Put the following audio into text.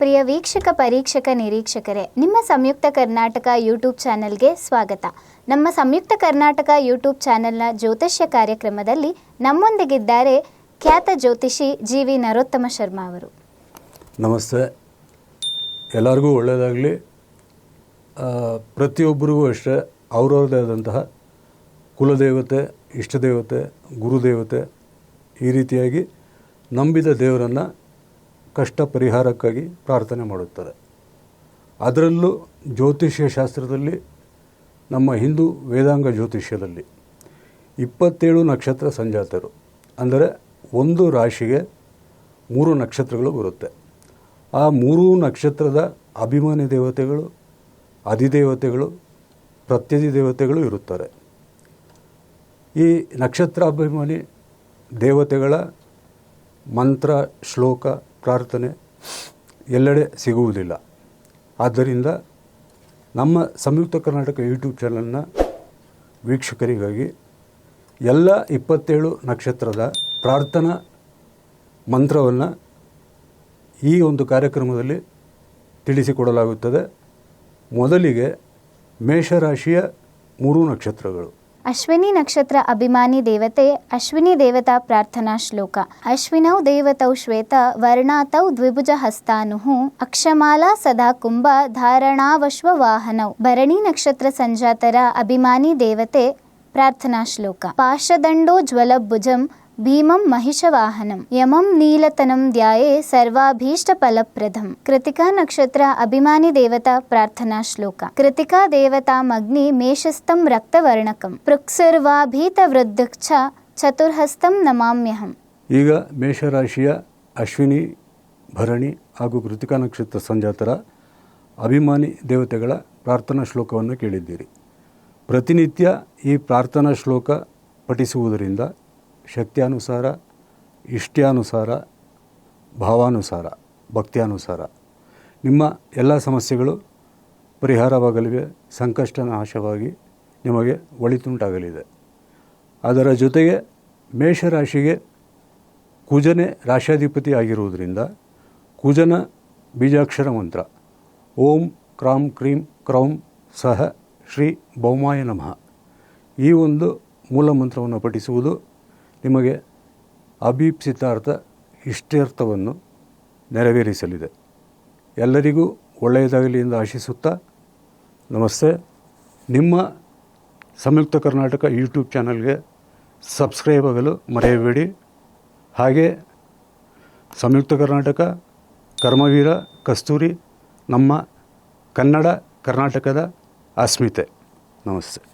ಪ್ರಿಯ ವೀಕ್ಷಕ, ಪರೀಕ್ಷಕ, ನಿರೀಕ್ಷಕರೇ, ನಿಮ್ಮ ಸಂಯುಕ್ತ ಕರ್ನಾಟಕ ಯೂಟ್ಯೂಬ್ ಚಾನೆಲ್ಗೆ ಸ್ವಾಗತ. ನಮ್ಮ ಸಂಯುಕ್ತ ಕರ್ನಾಟಕ ಯೂಟ್ಯೂಬ್ ಚಾನೆಲ್ನ ಜ್ಯೋತಿಷ್ಯ ಕಾರ್ಯಕ್ರಮದಲ್ಲಿ ನಮ್ಮೊಂದಿಗಿದ್ದಾರೆ ಖ್ಯಾತ ಜ್ಯೋತಿಷಿ ಜಿ ವಿ ನರೋತ್ತಮ ಶರ್ಮಾ ಅವರು. ನಮಸ್ತೆ. ಎಲ್ಲರಿಗೂ ಒಳ್ಳೆಯದಾಗಲಿ. ಪ್ರತಿಯೊಬ್ಬರಿಗೂ ಅಷ್ಟೇ ಅವರವ್ರದೇ ಆದಂತಹ ಕುಲದೇವತೆ, ಇಷ್ಟದೇವತೆ, ಗುರುದೇವತೆ ಈ ರೀತಿಯಾಗಿ ನಂಬಿದ ದೇವರನ್ನು ಕಷ್ಟ ಪರಿಹಾರಕ್ಕಾಗಿ ಪ್ರಾರ್ಥನೆ ಮಾಡುತ್ತಾರೆ. ಅದರಲ್ಲೂ ಜ್ಯೋತಿಷ್ಯ ಶಾಸ್ತ್ರದಲ್ಲಿ, ನಮ್ಮ ಹಿಂದೂ ವೇದಾಂಗ ಜ್ಯೋತಿಷ್ಯದಲ್ಲಿ ಇಪ್ಪತ್ತೇಳು ನಕ್ಷತ್ರ ಸಂಜಾತರು, ಅಂದರೆ ಒಂದು ರಾಶಿಗೆ ಮೂರು ನಕ್ಷತ್ರಗಳು ಬರುತ್ತೆ. ಆ ಮೂರೂ ನಕ್ಷತ್ರದ ಅಭಿಮಾನಿ ದೇವತೆಗಳು, ಅಧಿದೇವತೆಗಳು ಪ್ರತ್ಯಧಿ ದೇವತೆಗಳು ಇರುತ್ತಾರೆ. ಈ ನಕ್ಷತ್ರಾಭಿಮಾನಿ ದೇವತೆಗಳ ಮಂತ್ರ, ಶ್ಲೋಕ ಪ್ರಾರ್ಥನೆ ಎಲ್ಲೆಡೆ ಸಿಗುವುದಿಲ್ಲ. ಆದ್ದರಿಂದ ನಮ್ಮ ಸಂಯುಕ್ತ ಕರ್ನಾಟಕ ಯೂಟ್ಯೂಬ್ ಚಾನಲ್ನ ವೀಕ್ಷಕರಿಗಾಗಿ ಎಲ್ಲ ಇಪ್ಪತ್ತೇಳು ನಕ್ಷತ್ರದ ಪ್ರಾರ್ಥನಾ ಮಂತ್ರವನ್ನು ಈ ಒಂದು ಕಾರ್ಯಕ್ರಮದಲ್ಲಿ ತಿಳಿಸಿಕೊಡಲಾಗುತ್ತದೆ. ಮೊದಲಿಗೆ ಮೇಷರಾಶಿಯ ಮೂರು ನಕ್ಷತ್ರಗಳು. ಅಶ್ವಿನಿ ನಕ್ಷತ್ರ ಅಭಿಮಾನಿ ದೇವತೆ, ಅಶ್ವಿನಿ ದೇವತಾ ಪ್ರಾರ್ಥನಾ ಶ್ಲೋಕ. ಅಶ್ವಿನೌ ದೇವತೌ ಶ್ವೇತ, ವರ್ಣಾತೌ ದ್ವಿಭುಜ ಹಸ್ತಾನುಃ ಅಕ್ಷಮಾಲಾ ಸದಾ ಕುಂಭ, ಧಾರಣಾವಶ್ವ ವಾಹನೌ. ಭರಣಿ ನಕ್ಷತ್ರ ಸಂಜಾತರ ಅಭಿಮಾನಿ ದೇವತೆ, ಪ್ರಾರ್ಥನಾ ಶ್ಲೋಕ. ಪಾಶದಂಡೋ ಜ್ವಲಭುಜಂ ಭೀಮಂ ಮಹಿಷವಾಹನಂ, ಯಮಂ ನೀಲತನಂ ಧ್ಯಾಯೇ ಸರ್ವಾಭೀಷ್ಟ ಫಲಪ್ರದಂ ಕೃತಿಕಾ ನಕ್ಷತ್ರ, ಅಭಿಮಾನಿ ದೇವತಾ, ಪ್ರಾರ್ಥನಾ ಶ್ಲೋಕ. ಕೃತಿಕಾ ದೇವತಾಮಗ್ನಿ ಮೇಷಸ್ಥಂ ರಕ್ತವರ್ಣಕಂ. ಪೃಕ್ಸುರ್ವಾಭೀತ ವೃದ್ಧಕ್ಷ ಚತುರ್ಹಸ್ತಂ ನಮಾಮ್ಯಹಂ. ಈಗ ಮೇಷರಾಶಿಯ ಅಶ್ವಿನಿ, ಭರಣಿ ಹಾಗೂ ಕೃತಿಕಾ ನಕ್ಷತ್ರ ಸಂಜಾತರ ಅಭಿಮಾನಿ ದೇವತೆಗಳ ಪ್ರಾರ್ಥನಾ ಶ್ಲೋಕವನ್ನು ಕೇಳಿದ್ದೀರಿ. ಪ್ರತಿನಿತ್ಯ ಈ ಪ್ರಾರ್ಥನಾ ಶ್ಲೋಕ ಪಠಿಸುವುದರಿಂದ ಶಕ್ತಿಯಾನುಸಾರ, ಇಷ್ಟ್ಯಾನುಸಾರ, ಭಾವಾನುಸಾರ, ಭಕ್ತಿಯಾನುಸಾರ. ನಿಮ್ಮ ಎಲ್ಲ ಸಮಸ್ಯೆಗಳು ಪರಿಹಾರವಾಗಲಿವೆ, ಸಂಕಷ್ಟ ನಾಶವಾಗಿ ನಿಮಗೆ ಒಳಿತುಂಟಾಗಲಿದೆ. ಅದರ ಜೊತೆಗೆ ಮೇಷರಾಶಿಗೆ ಕುಜನೆ ರಾಶಾಧಿಪತಿ ಆಗಿರುವುದರಿಂದ ಕುಜನ ಬೀಜಾಕ್ಷರ ಮಂತ್ರ, ಓಂ ಕ್ರಾಂ ಕ್ರೀಂ ಕ್ರೌಂ ಸಹ ಶ್ರೀ ಬೌಮಾಯ ನಮಃ. ಈ ಒಂದು ಮೂಲ ಮಂತ್ರವನ್ನು ಪಠಿಸುವುದು ನಿಮಗೆ ಅಭೀಪ್ಸಿತಾರ್ಥ ಇಷ್ಟಾರ್ಥವನ್ನು ನೆರವೇರಿಸಲಿದೆ. ಎಲ್ಲರಿಗೂ ಒಳ್ಳೆಯದಾಗಲಿ ಎಂದು ಆಶಿಸುತ್ತಾ ನಮಸ್ತೆ. ನಿಮ್ಮ ಸಂಯುಕ್ತ ಕರ್ನಾಟಕ ಯೂಟ್ಯೂಬ್ ಚಾನಲ್ಗೆ ಸಬ್ಸ್ಕ್ರೈಬ್ ಆಗಲು ಮರೆಯಬೇಡಿ. ಹಾಗೆ ಸಂಯುಕ್ತ ಕರ್ನಾಟಕ, ಕರ್ಮವೀರ ಕಸ್ತೂರಿ, ನಮ್ಮ ಕನ್ನಡ ಕರ್ನಾಟಕದ ಅಸ್ಮಿತೆ. ನಮಸ್ತೆ.